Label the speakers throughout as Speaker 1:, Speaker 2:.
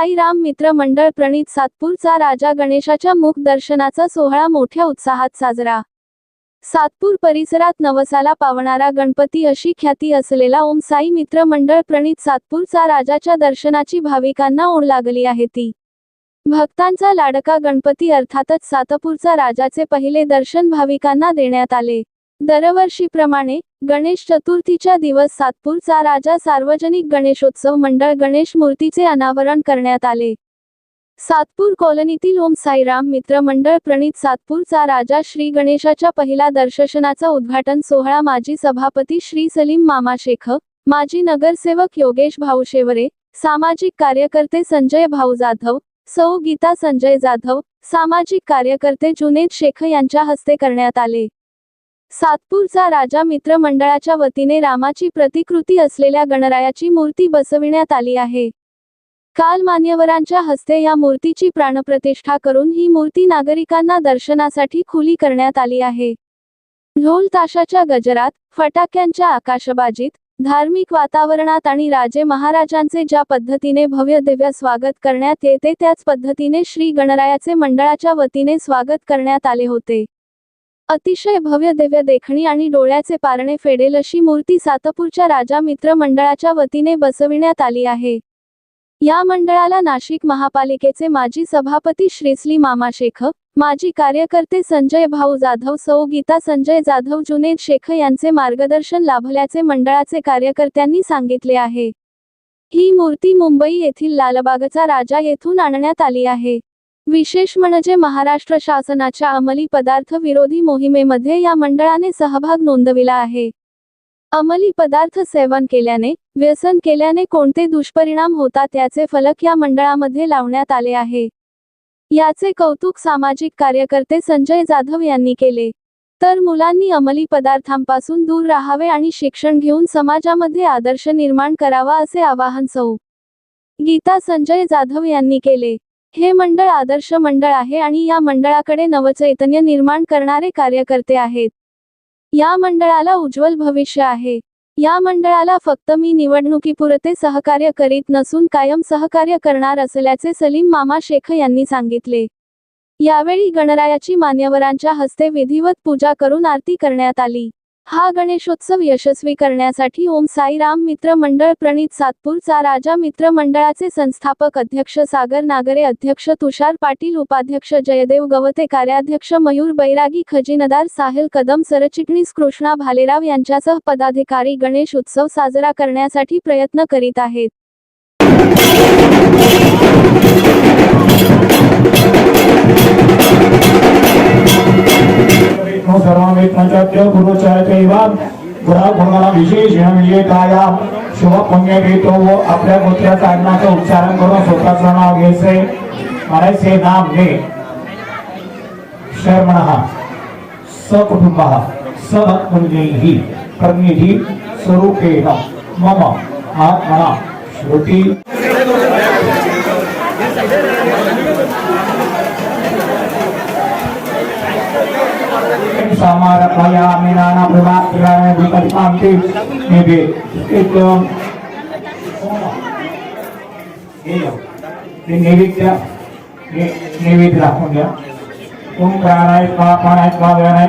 Speaker 1: साईराम मित्र मंडळ प्रणित सातपूरचा राजा गणेशाच्या मुख दर्शनाचा सोहळा मोठ्या उत्साहात साजरा. सातपूर परिसरात नवसाला पावणारा गणपती अशी ख्याती असलेला ओम साई मित्र मंडळ प्रणित सातपूरचा राजाच्या दर्शनाची भाविकांना ओढ लागली आहे ती. भक्तांचा लाडका गणपती अर्थातच सातपूरचा राजाचे पहिले दर्शन भाविकांना देण्यात आले. दरवर्षीप्रमाणे गणेश चतुर्थीच्या दिवस सातपूरचा राजा सार्वजनिक गणेशोत्सव मंडळ गणेश मूर्तीचे अनावरण करण्यात आले. सातपूर कॉलनीतील ओम साईराम मित्र मंडळ प्रणित सातपूरचा राजा श्री गणेशाच्या पहिला दर्शनाचा उद्घाटन सोहळा माजी सभापती श्री सलीम मामा शेख माजी नगरसेवक योगेश भाऊ शेवरे सामाजिक कार्यकर्ते संजय भाऊ जाधव सौ गीता संजय जाधव सामाजिक कार्यकर्ते जुनेद शेख यांच्या हस्ते करण्यात आले. सातपूरचा राजा मित्र मंडळाच्या वतीने रामाची प्रतिकृती असलेल्या गणरायाची मूर्ती बसविण्यात आली आहे. काल मान्यवरांच्या हस्ते या मूर्तीची प्राणप्रतिष्ठा करून ही मूर्ती नागरिकांना दर्शनासाठी खुली करण्यात आली आहे. ढोल ताशाच्या गजरात फटाक्यांच्या आकाशबाजीत धार्मिक वातावरणात आणि राजे महाराजांचे ज्या पद्धतीने भव्य दिव्य स्वागत करण्यात येते त्याच पद्धतीने श्री गणरायाचे मंडळाच्या वतीने स्वागत करण्यात आले होते. अतिशय भव्य दिव्य देखणी आणि डोळ्याचे पारणे फेडेल अशी मूर्ती सातपूरच्या राजा मित्र मंडळाच्या वतीने बसविण्यात आली आहे. या मंडळाला नाशिक महापालिकेचे माजी सभापती श्रीसली मामा शेख माजी कार्यकर्ते संजय भाऊ जाधव सौ गीता संजय जाधव जुनेद शेख यांचे मार्गदर्शन लाभल्याचे मंडळाचे कार्यकर्त्यांनी सांगितले आहे. ही मूर्ती मुंबई येथील लालबागचा राजा येथून आणण्यात आली आहे. विशेष म्हणजे महाराष्ट्र शासनाच्या अंमली पदार्थ विरोधी मोहिमेमध्ये या मंडळाने सहभाग नोंदविला आहे. अंमली पदार्थ सेवन केल्याने व्यसन केल्याने कोणते दुष्परिणाम होतात याचे फलक या मंडळामध्ये लावण्यात आले आहे. याचे कौतुक सामाजिक कार्यकर्ते संजय जाधव यांनी केले. तर मुलांनी अंमली पदार्थांपासून दूर राहावे आणि शिक्षण घेऊन समाजामध्ये आदर्श निर्माण करावा असे आवाहन सौ. गीता संजय जाधव यांनी केले. हे मंडळ आदर्श मंडळ आहे आणि या मंडळाकडे नवचैतन्य निर्माण करणारे कार्यकर्ते आहेत. या मंडळाला उज्ज्वल भविष्य आहे. या मंडळाला फक्त मी निवडणुकीपुरते सहकार्य करीत नसून कायम सहकार्य करणार असल्याचे सलीम मामा शेख यांनी सांगितले. यावेळी गणरायाची मान्यवरांच्या हस्ते विधिवत पूजा करून आरती करण्यात आली. हा गणेशोत्सव यशस्वी करण्यासाठी ओम साईराम मित्र मंडळ प्रणित सातपूरचा राजा मित्र मंडळाचे संस्थापक अध्यक्ष सागर नागरे अध्यक्ष तुषार पाटील उपाध्यक्ष जयदेव गवते कार्याध्यक्ष मयूर बैरागी खजिनदार साहिल कदम सरचिटणीस कृष्णा भालेराव यांच्यासह पदाधिकारी गणेश उत्सव साजरा करण्यासाठी प्रयत्न करीत आहेत.
Speaker 2: विष्णु सर्वमित्रञ्च गुरुचैव गुरा गुणाला विशेषण विजेताया शुभ पुण्य घेतो व आपल्या गोत्राच्या आडनाचं उच्चारण करून स्वतःचं नाव घ्यायचंय म्हणायचे नाम घे शर्मणः. सकुटुंबः. सहकुंजैः म्हणजे प्रज्ञिः स्वरूपेण. मम आत्मना. श्रुती. समारभयामि नानाप्रभाक्राणि विकल्पान्ति निधि एक ते नैवेद्य हे नैवेद्य दाखवून घ्या ओम प्राणाय स्वा प्राणाय स्वा व्यानाय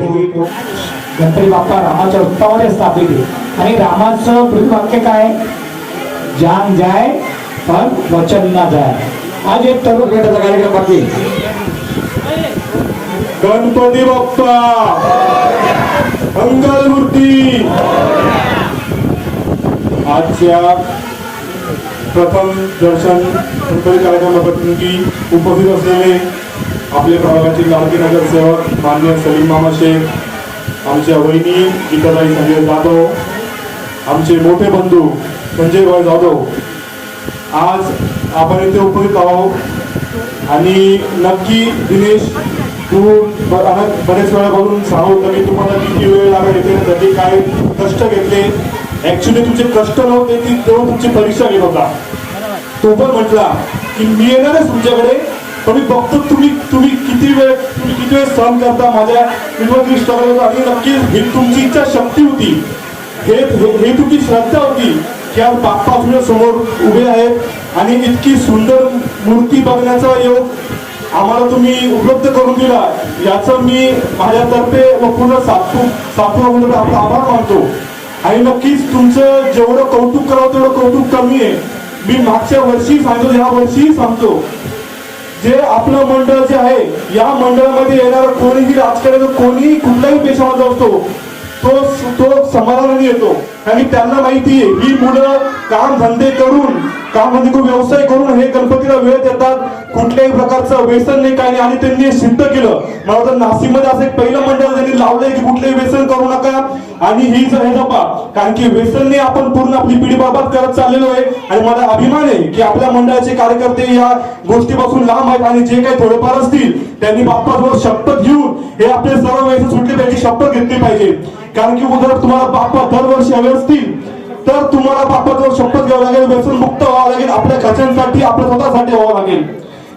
Speaker 2: गणपती बाप्पा रामाच्या उत्तमाने स्थापित आहे आणि रामाचं वाक्य काय? जान जाय पण वचन ना जाय. आज एक तरुण भेटायचा कार्यक्रम बाकी.
Speaker 3: गणपती बाप्पा! मंगल मूर्ती! आजच्या प्रथम दर्शन गणपती कार्यक्रमाप्रसंगी उपस्थित असलेले आपले प्रभागाचे लाडके नगरसेवक मान्य सलीम मामा शेख आमच्या वहिनी गीताबाई संजय जाधव आमचे मोठे बंधू संजयभाई जाधव आज आपण इथे उपस्थित आहोत. आणि नक्की दिनेश तू अनेक- बरेच वेळा बघून सांगतो की तुम्हाला किती वेळ लागेल येते काय कष्ट घेतले? ॲक्च्युली तुमचे कष्ट नव्हते ती तेव्हा तुमची परीक्षा घेत होता. तो पण म्हटला की मी येणारच तुमच्याकडे. पण मी बघतो तुम्ही तुम्ही किती वेळ तुम्ही किती वेळ सहन करता माझ्या विरोधी स्ट्रगल होता आणि नक्की ही तुमची इच्छा शक्ती होती. हे हे तुमची श्रद्धा होती की आज बाप्पा तुझ्या समोर उभे आहेत. आणि इतकी सुंदर मूर्ती बघण्याचा योग आम्हाला तुम्ही उपलब्ध करून दिला. याचं मी माझ्यातर्फे व पूर्ण सातपूर सातपूर आपला आभार मानतो. आणि नक्कीच तुमचं जेवढं कौतुक करावं तेवढं कौतुक कमी आहे. मी मागच्या वर्षी सांगतो ह्या वर्षी सांगतो. जे आपलं मंडळ जे आहे या मंडळामध्ये येणारा कोणीही राजकारण कोणीही कुठल्याही पेशावर असतो तो तो समाधानाने येतो. आणि त्यांना माहिती आहे ही मुलं काम धंदे करून त्यामध्ये धंदे व्यवसाय करून हे गणपतीला वेळ देतात. कुठल्याही प्रकारचं व्यसन नाही काही नाही. आणि त्यांनी हे सिद्ध केलं. मला तर नाशिकमध्ये असं एक पहिलं मंडळ त्यांनी लावलंय की कुठलंही व्यसन करू नका. आणि ही जर हे जपा कारण की व्यसनने आपण पूर्ण आपली पिढी बाबत करत चाललेलो आहे. आणि मला अभिमान आहे की आपल्या मंडळाचे कार्यकर्ते या गोष्टीपासून लांब आहेत आणि जे काही थोडेफार असतील त्यांनी बाप्पाजवळ शपथ घेऊन हे आपले सर्व व्यसन सुटले पाहिजे शपथ घेतली पाहिजे. कारण की उद्या तुम्हाला बाप्पा दरवर्षी हवे असतील. तर तुम्हाला बाप्पाजवळ शपथ घ्यावं लागेल व्यसन मुक्त व्हावं लागेल आपल्या घरच्यांसाठी आपल्या स्वतःसाठी व्हावं लागेल.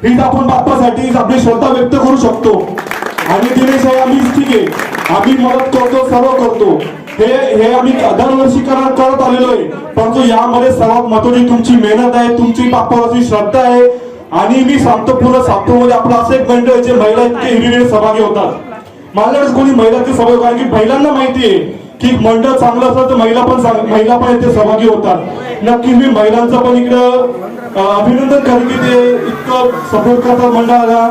Speaker 3: हीच आपण बाप्पासाठी आपली श्रद्धा व्यक्त करू शकतो. आणि दिनेश आहे आम्ही ठीक आहे. आम्ही मदत करतो सर्व करतो. हे हे आम्ही दरवर्षी करत करत आलेलो आहे. परंतु यामध्ये सर्वात महत्वाची तुमची मेहनत आहे तुमची बाप्पावरची श्रद्धा आहे. आणि मी सांगतो पूर्णमध्ये आपलं असं एक मंडळ जे महिला इतके हिरिरे सहभागी होतात. माझ्याकडे कोणी महिलांचे सहभाग कारण की महिलांना माहिती आहे की मंडळ चांगलं असलं तर महिला पण महिला पण इथे सहभागी होतात. नक्कीच मी महिलांचं पण इकडं अभिनंदन करेन की ते इतकं सपोर्ट करतात मंडळाला.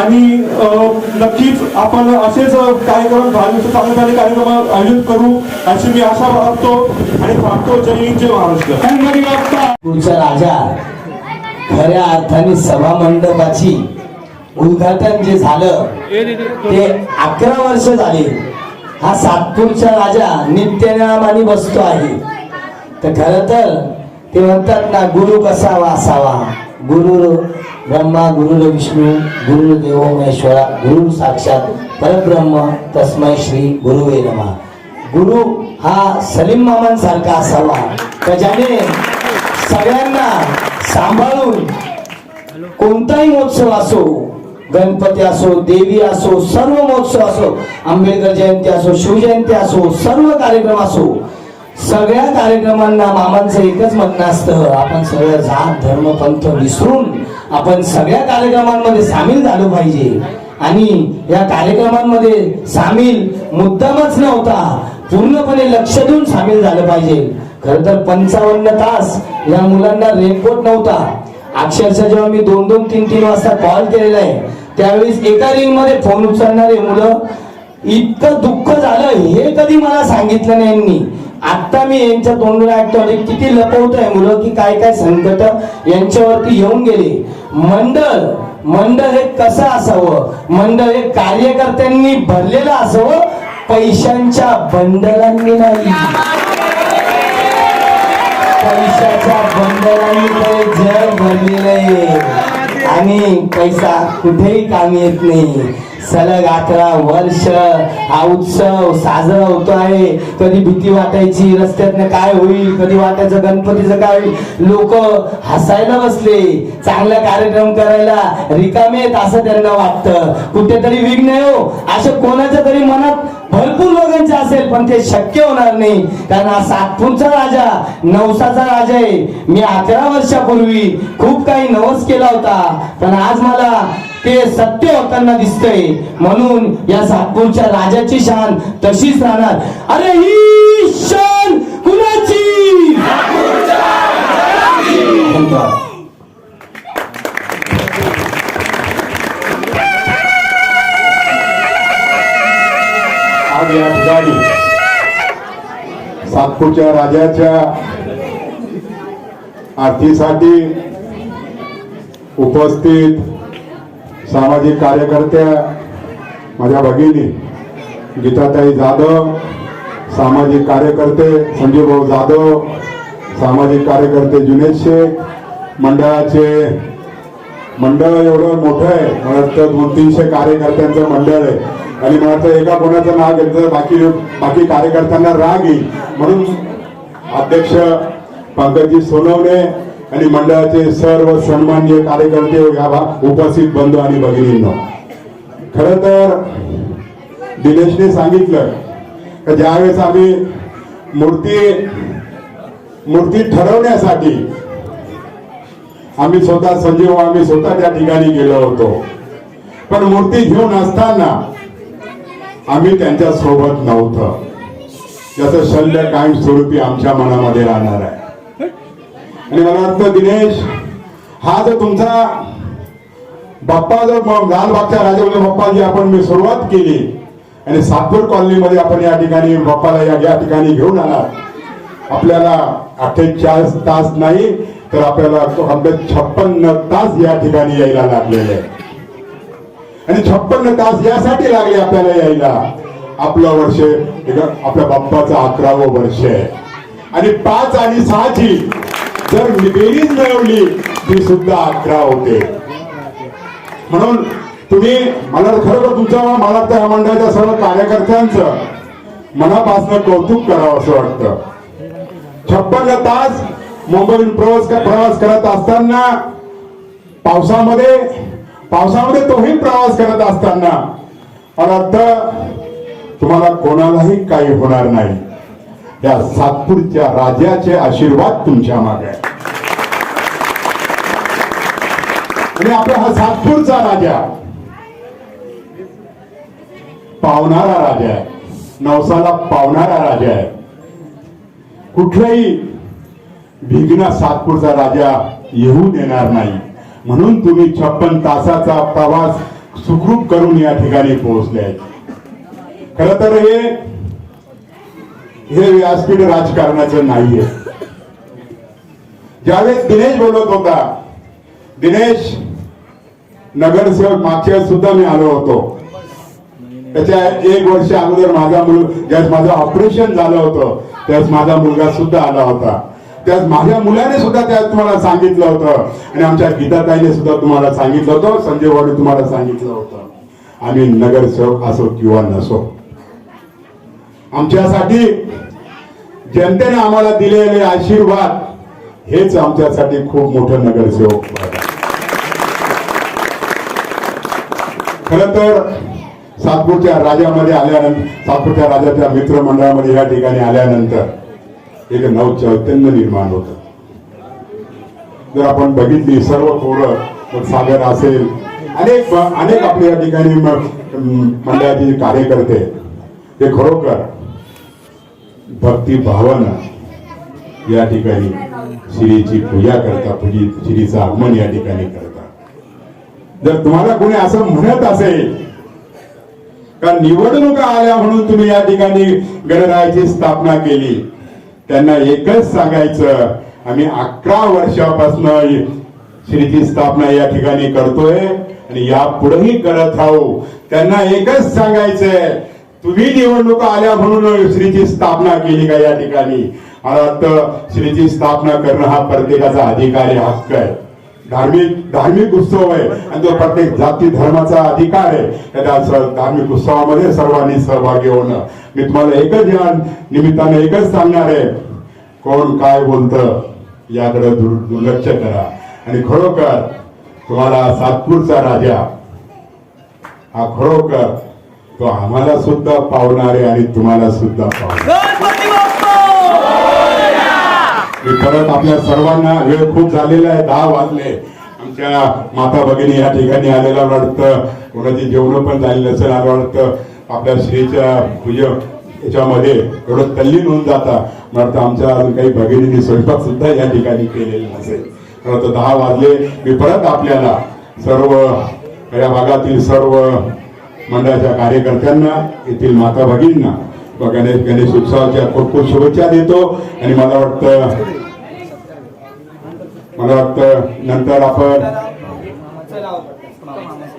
Speaker 3: आणि अं, नक्कीच आपण असेच कार्यक्रम दिवस चांगले चांगले कार्यक्रम आयोजित करू अशी मी आशा बाळगतो आणि सांगतो जय हिंद जय महाराष्ट्र.
Speaker 4: पुढचा राजा खऱ्या अर्थाने सभा मंडपाची उद्घाटन जे झालं ते अकरा वर्ष झाले. हा सातपूरचा राजा नित्यनामाने बसतो आहे. तर खर तर ते म्हणतात ना गुरु कसावा असावा गुरु ब्रह्मा गुरु विष्णू गुरु देव महेश्वरा गुरु साक्षात परब्रह्म तस्मै श्री गुरुवे नमा. गुरु हा सलीम मामांसारखा असावा. का ज्याने सगळ्यांना सांभाळून कोणताही महोत्सव असो गणपती असो देवी असो सर्व महोत्सव असो आंबेडकर जयंती असो शिवजयंती असो सर्व कार्यक्रम असो सगळ्या कार्यक्रमांना मामांचं एकच म्हणणं असतं आपण सगळं जात धर्म पंथ विसरून आपण सगळ्या कार्यक्रमांमध्ये सामील झालो पाहिजे. आणि या कार्यक्रमांमध्ये सामील मुद्दामच नव्हता पूर्णपणे लक्ष देऊन सामील झालं पाहिजे. खर तर पंचावन्न तास या मुलांना रेनकोट नव्हता. अक्षरशः जेव्हा मी दोन दोन तीन तीन वाजता कॉल केलेला आहे त्यावेळेस एका रिंगमध्ये फोन उचलणारे मुलं इतकं दुःख झालं हे कधी मला सांगितलं नाही यांनी. आता मी यांच्या तोंडून ऐकतो किती लपवत आहे मुलं की काय काय संकट यांच्यावरती येऊन गेले. मंडळ मंडळ हे कसं असावं? मंडळ हे कार्यकर्त्यांनी भरलेलं असावं? पैशांच्या बंडलांनी नाही. पैशाच्या बंडलांनी जग भरलेलं आहे. आणि पैसा कुठेही कामी येत नाही. सलग अकरा वर्ष हा उत्सव साजरा होतो आहे. कधी भीती वाटायची रस्त्यातनं काय होईल कधी वाटायचं गणपतीचं काय होईल. लोक हसायला बसले. चांगला कार्यक्रम करायला रिकामे आहेत असं त्यांना वाटतं. कुठेतरी विघ्न हो. असं कोणाच्या तरी मनात भरपूर लोकांचे असेल पण ते शक्य होणार नाही. कारण हा सातपूरचा राजा नवसाचा राजा आहे. मी अकरा वर्षापूर्वी खूप काही नवस केला होता. पण आज मला ते सत्य होताना दिसतंय. म्हणून या सातपूरच्या राजाची शान तशीच राहणार. अरे ही शान
Speaker 5: नागपूरच्या राजाच्या आरतीसाठी उपस्थित सामाजिक कार्यकर्त्या माझ्या भगिनी गीताताई जाधव सामाजिक कार्यकर्ते संजीवभाऊ जाधव सामाजिक कार्यकर्ते जुनेद शेख मंडळाचे मंडळ एवढं मोठं आहे. मला वाटतं दोन तीनशे कार्यकर्त्यांचं मंडळ आहे. आणि मला एका कोणाचं नाव घेतलं बाकी बाकी कार्यकर्त्यांना राग येईल. म्हणून अध्यक्ष पंकजी सोनवणे आणि मंडळाचे सर्व सन्मान्य कार्यकर्ते उपस्थित बंधू आणि भगिनींना. खर तर दिनेशने सांगितलं का ज्यावेळेस आम्ही मूर्ती मूर्ती ठरवण्यासाठी आम्ही स्वतः संजीव आम्ही स्वतः त्या ठिकाणी गेलो होतो. पण मूर्ती घेऊन असताना आम्ही त्यांच्यासोबत नव्हतं. त्याचं शल्य कायम स्वरूपी आमच्या मनामध्ये राहणार आहे. आणि मला वाटतं दिनेश हा जो तुमचा बाप्पा जो लालबागच्या राजामध्ये बाप्पाजी आपण मी सुरुवात केली आणि सातपूर कॉलनीमध्ये आपण या ठिकाणी बाप्पाला या या ठिकाणी घेऊन आला आपल्याला अठ्ठेचाळीस तास नाही तर आपल्याला छप्पन्न तास या ठिकाणी यायला लागलेले आहे. आणि छप्पन्न तास यासाठी लागले आपल्याला यायला. आपलं वर्ष आपल्या बाप्पाचं अकरावं वर्ष आहे. आणि पाच आणि सहाची जर बेरीज मिळवली ती सुद्धा अकरा होते. म्हणून तुम्ही मला खरोखर तुमच्या मला त्या मंडळाच्या सर्व कार्यकर्त्यांचं मनापासून कौतुक करावं असं वाटतं. छप्पन्न तास मुंबईहून प्रवास प्रवास करत असताना पावसामध्ये पावसामध्ये तोही प्रवास करत असताना मला वाटतं तुम्हाला कोणालाही काही होणार नाही. या सातपूरच्या राजाचे आशीर्वाद तुमच्या मागे आहे. आणि आपला हा सातपूरचा राजा पावणारा राजा आहे. नवसाला पावणारा राजा आहे. कुठलाही विघ्न सातपूरचा राजा येऊ देणार नाही. म्हणून तुम्ही छप्पन तासाचा प्रवास सुखरूप करून या ठिकाणी पोहोचले खर तर हे हे व्यासपीठ राजकारणाचं नाहीये. ज्यावेळेस दिनेश बोलत होता दिनेश नगरसेवक मागच्या सुद्धा मी आलो होतो. त्याच्या एक वर्ष अगोदर माझा मुलगा ज्यास माझं ऑपरेशन झालं होतं त्यास माझा मुलगा सुद्धा आला होता. त्या माझ्या मुलाने सुद्धा त्यात तुम्हाला सांगितलं होतं. आणि आमच्या गीताताईने सुद्धा तुम्हाला सांगितलं होतं. संजय वाडू तुम्हाला सांगितलं होतं. आम्ही नगरसेवक असो किंवा नसो. आमच्यासाठी जनतेने आम्हाला दिलेले आशीर्वाद हेच आमच्यासाठी खूप मोठं नगरसेवक खर तर सातपूरच्या राजामध्ये आल्यानंतर सातपूरच्या राजाच्या मित्रमंडळामध्ये या ठिकाणी आल्यानंतर एक नव चैतन्य निर्माण होत. जर आपण बघितली सर्व पोरं मग सागर असेल अनेक अनेक आपल्या या ठिकाणी मंडळाचे जे कार्यकर्ते ते खरोखर भक्ती भावानं या ठिकाणी श्रीची पूजा करता पूजी श्रीचं आगमन या ठिकाणी करता जर तुम्हाला कोणी असं म्हणत असेल का निवडणुका आल्या म्हणून तुम्ही या ठिकाणी गणरायाची स्थापना केली? त्यांना एकच सांगायचं आम्ही अकरा वर्षापासून श्रीची स्थापना या ठिकाणी करतोय आणि या पुढेही करत राहू. त्यांना एकच सांगायचंय तुम्ही निवडणुका आल्या म्हणून श्रीची स्थापना केली का या ठिकाणी? श्रीची स्थापना करणं हा प्रत्येकाचा अधिकारी हक्क आहे. धार्मिक धार्मिक उत्सव आहे. आणि तो प्रत्येक जाती धर्माचा अधिकार आहे त्या धार्मिक उत्सवामध्ये सर्वांनी सहभागी होणं. मी तुम्हाला एकच या निमित्ताने एकच सांगणार आहे. कोण काय बोलतं याकडे दुर्लक्ष करा. आणि खरोखर तुम्हाला सातपूरचा राजा हा खरोखर तो आम्हाला सुद्धा पावणारे आणि तुम्हाला सुद्धा पावणार. मी परत आपल्या सर्वांना वेळ खूप झालेला आहे दहा वाजले. आमच्या माता भगिनी या ठिकाणी आलेला वाटतं कोणाची जेवण पण झालेलं असेल आलं वाटतं आपल्या श्रीच्या पूजक याच्यामध्ये एवढं तल्लीन होऊन जाता. मला आमच्या अजून काही भगिनींनी स्वयंपाक सुद्धा या ठिकाणी केलेला नसेल. मला दहा वाजले. मी परत आपल्याला सर्व या भागातील सर्व मंडळाच्या कार्यकर्त्यांना येथील माता भगिनींना गणेश गणेश उत्सवाच्या खूप खूप शुभेच्छा देतो. आणि मला वाटतं मला वाटतं नंतर आपण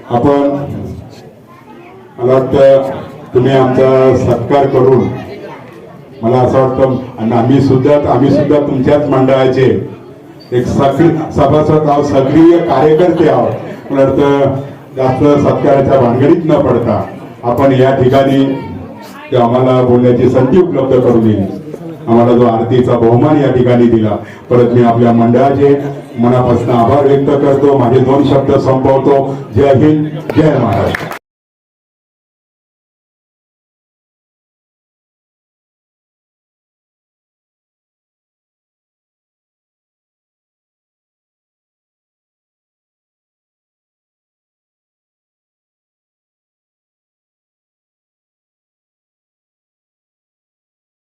Speaker 5: आपण मला वाटतं तुम्ही आमचा सत्कार करून मला असं वाटतं आणि आम्ही सुद्धा आम्ही सुद्धा तुमच्याच मंडळाचे एक सक्रिय सभासद आहोत सक्रिय कार्यकर्ते आहोत. मला वाटतं जास्त सत्काराच्या भानगडीत न पडता आपण या ठिकाणी ते आम्हाला बोलण्याची संधी उपलब्ध करून दिली. आम्हाला जो आरतीचा बहुमान या ठिकाणी दिला. परत मी आपल्या मंडळाचे मनापासून आभार व्यक्त करतो. माझे दोन शब्द संपवतो. जय हिंद जय महाराष्ट्र.